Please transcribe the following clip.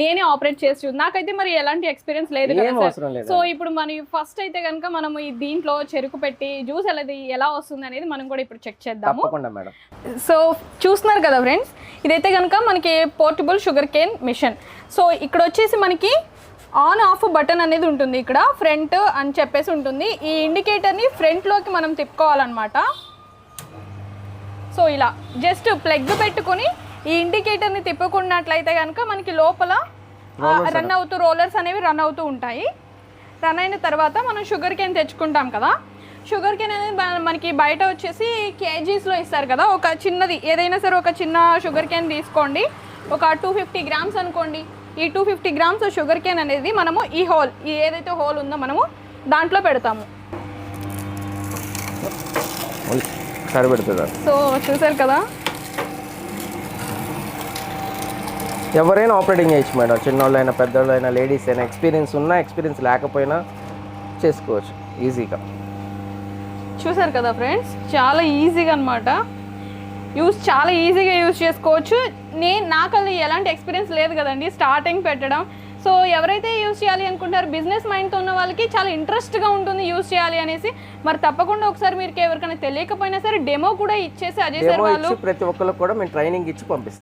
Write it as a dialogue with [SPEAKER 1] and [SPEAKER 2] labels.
[SPEAKER 1] నేనే ఆపరేట్ చేసి నాకైతే మరి ఎలాంటి ఎక్స్పీరియన్స్ లేదు కదా సో ఇప్పుడు మన ఫస్ట్ అయితే కనుక మనం ఈ దీంట్లో చెరుకు పెట్టి జ్యూస్ అనేది ఎలా వస్తుంది అనేది మనం కూడా ఇప్పుడు చెక్ చేద్దాము. సో చూస్తున్నారు కదా ఫ్రెండ్స్ ఇదైతే కనుక మనకి portable sugar cane machine so ఇక్కడ వచ్చేసి మనకి ఆన్ ఆఫ్ బటన్ అనేది ఉంటుంది ఇక్కడ ఫ్రంట్ అని చెప్పేసి ఉంటుంది. ఈ ఇండికేటర్ని ఫ్రంట్లోకి మనం తిప్పుకోవాలన్నమాట. సో ఇలా జస్ట్ ప్లగ్ పెట్టుకొని ఈ ఇండికేటర్ని తిప్పుకున్నట్లయితే కనుక మనకి లోపల రన్ అవుతూ రోలర్స్ అనేవి రన్ అవుతూ ఉంటాయి. రన్ అయిన తర్వాత మనం షుగర్ కేన్ తెచ్చుకుంటాం కదా. షుగర్ కేన్ అనేది మన- మనకి బయట వచ్చేసి కేజీస్లో ఇస్తారు కదా. ఒక చిన్నది ఏదైనా సరే ఒక చిన్న షుగర్ కేన్ తీసుకోండి. ఒక టూ ఫిఫ్టీ గ్రామ్స్ అనుకోండి. ఈ two fifty grams sugar cane అనేది మనము ఈ హోల్ ఈ ఏదైతే హోల్ ఉందో మనము దాంట్లో పెడతాము. సో చూసారు కదా?
[SPEAKER 2] ఎవరైనా ఆపరేటింగ్ చేయొచ్చు మేడం. చిన్నోళ్ళైనా పెద్దోళ్ళైనా లేడీస్ అయినా ఎక్స్పీరియన్స్ ఉన్నా ఎక్స్పీరియన్స్ లేకపోయినా చేసుకోవచ్చు. ఈజీగా
[SPEAKER 1] చూసారు కదా ఫ్రెండ్స్ చాలా ఈజీగా అనమాట యూస్ చాలా ఈజీగా యూస్ చేసుకోవచ్చు. నేను నాకు అది ఎలాంటి ఎక్స్పీరియన్స్ లేదు కదండి. స్టార్టింగ్ పెట్టడం. సో ఎవరైతే యూస్ చేయాలి అనుకుంటారో బిజినెస్ మైండ్తో ఉన్న వాళ్ళకి చాలా ఇంట్రెస్ట్గా ఉంటుంది యూస్ చేయాలి అనేసి. మరి తప్పకుండా ఒకసారి మీరు ఎవరికైనా తెలియకపోయినా సరే డెమో కూడా ఇచ్చేసి అజయ్ సార్ వాళ్ళు
[SPEAKER 2] ప్రతి ఒక్కరికి కూడా మేము ట్రైనింగ్ ఇచ్చి పంపిస్తాం.